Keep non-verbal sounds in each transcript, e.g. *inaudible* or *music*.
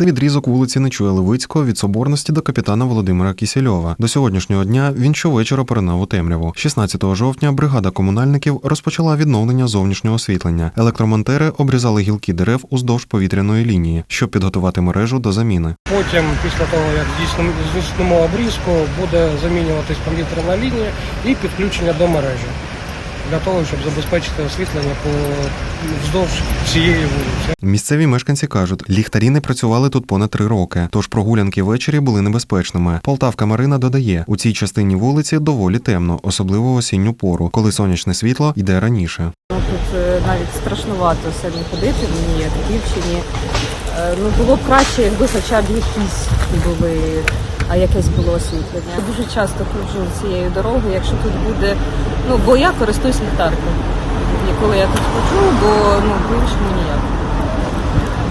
Це відрізок вулиці Нечуя Левицького від Соборності до капітана Володимира Кісельова. До сьогоднішнього дня він щовечора поринав у темряву. 16 жовтня бригада комунальників розпочала відновлення зовнішнього освітлення. Електромонтери обрізали гілки дерев уздовж повітряної лінії, щоб підготувати мережу до заміни. Потім, після того, як здійснимо обрізку, буде замінюватись повітряна лінія і підключення до мережі для того, щоб забезпечити освітлення по вздовж всієї вулиці. Місцеві мешканці кажуть, ліхтарі не працювали тут понад три роки, тож прогулянки ввечері були небезпечними. Полтавка Марина додає, у цій частині вулиці доволі темно, особливо в осінню пору, коли сонячне світло йде раніше. Ну, Тут е, навіть страшнувато самі ходити мені, як дівчині. Е, Ну, було б краще, якби хоча б якісь були, а якесь було освітлення. Я дуже часто ходжу цією дорогою, якщо тут буде. Ну, бо я користуюсь ліхтарком. І коли я тут ходжу, бо ну, по-іншому ніяк.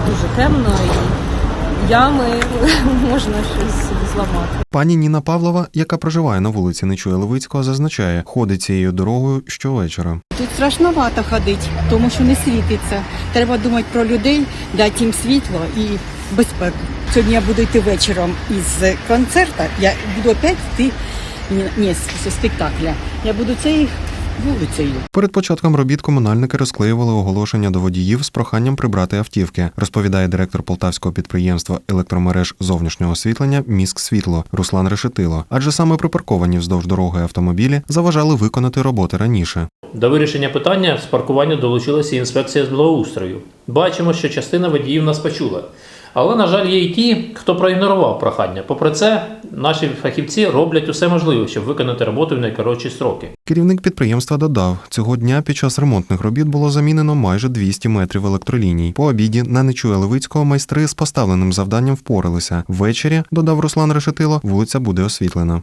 Дуже темно і ями *laughs* можна щось зламати. Пані Ніна Павлова, яка проживає на вулиці Нечуя Левицького, зазначає, ходить цією дорогою щовечора. Тут страшновато ходити, тому що не світиться. Треба думати про людей, дати їм світло і безпеку. Сьогодні я буду йти вечором із концерту. Я буду опять йти ні, ні з спектакля. Я буду цією вулицею. Перед початком робіт комунальники розклеювали оголошення до водіїв з проханням прибрати автівки, розповідає директор полтавського підприємства електромереж зовнішнього освітлення Міськ Світло Руслан Решетило. Адже саме припарковані вздовж дороги автомобілі заважали виконати роботи раніше. До вирішення питання з паркування долучилася інспекція з благоустрою. Бачимо, що частина водіїв нас почула. Але, на жаль, є і ті, хто проігнорував прохання. Попри це, наші фахівці роблять усе можливе, щоб виконати роботу в найкоротші строки. Керівник підприємства додав, цього дня під час ремонтних робіт було замінено майже 200 метрів електроліній. По обіді на Нечуя Левицького майстри з поставленим завданням впоралися. Ввечері, додав Руслан Решетило, вулиця буде освітлена.